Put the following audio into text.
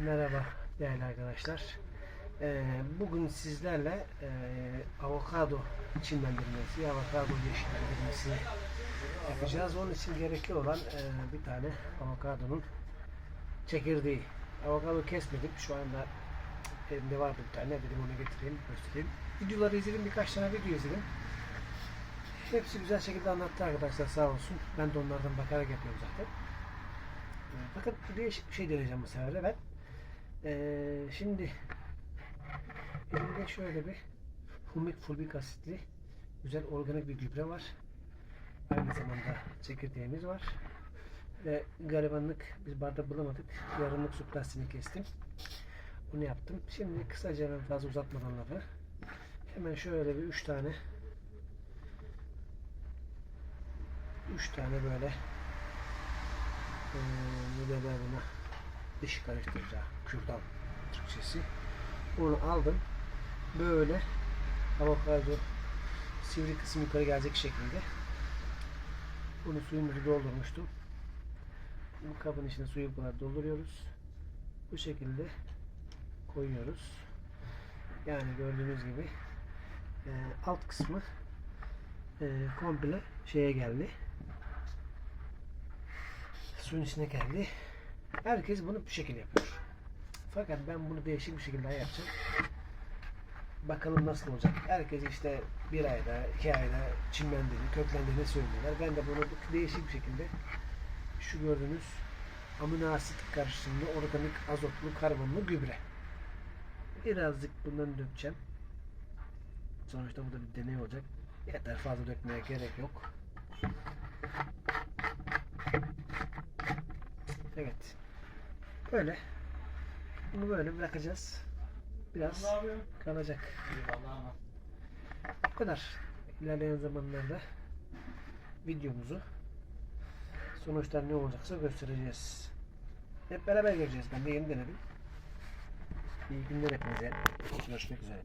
Merhaba değerli arkadaşlar. Ee, bugün sizlerle e, avokado çimlendirmesi, avokado yeşillendirmesi yapacağız. Onun için gerekli olan e, bir tane avokadonun çekirdeği. Avokado kesmedim. Şu anda elimde vardı bir tane. Dedim onu getireyim, göstereyim. Videoları izledim. Birkaç tane video izledim. Hepsi güzel şekilde anlattı arkadaşlar sağ olsun. Ben de onlardan bakarak yapıyorum zaten. Ee, Bakın bir şey deneyeceğim bu sefer ben. Ee, şimdi elimde şöyle bir humik fulvik asitli güzel organik bir gübre var. Aynı zamanda çekirdeğimiz var. Ve garibanlık biz bardak bulamadık. Yarımlık su plastiğini kestim. Bunu yaptım. Şimdi kısaca ben fazla uzatmadan lafı. Hemen şöyle bir üç tane üç tane böyle eee ne derler buna diş karıştıracağı kürdan Türkçesi. Onu aldım. Böyle avokado sivri kısmı yukarı gelecek şekilde. Bunu suyumuzu doldurmuştum. Bu kabın içine suyu kadar dolduruyoruz. Bu şekilde koyuyoruz. Yani gördüğünüz gibi eee, alt kısmı eee, komple şeye geldi. Suyun içine geldi. Herkes bunu bu şekilde yapıyor. Fakat ben bunu değişik bir şekilde yapacağım. Bakalım nasıl olacak. Herkes işte bir ayda, iki ayda çimlendiğini, köklendiğini söylüyorlar. Ben de bunu değişik bir şekilde şu gördüğünüz amino asit karışımlı organik azotlu karbonlu gübre. Birazcık bundan dökeceğim. Sonuçta bu da bir deney olacak. Yeter fazla dökmeye gerek yok. Evet. Böyle. Bunu böyle bırakacağız. Biraz kalacak. Bu kadar. İlerleyen zamanlarda videomuzu sonuçlar ne olacaksa göstereceğiz. Hep beraber göreceğiz. Ben de yeni denedim. İyi günler hepinize. Görüşmek üzere.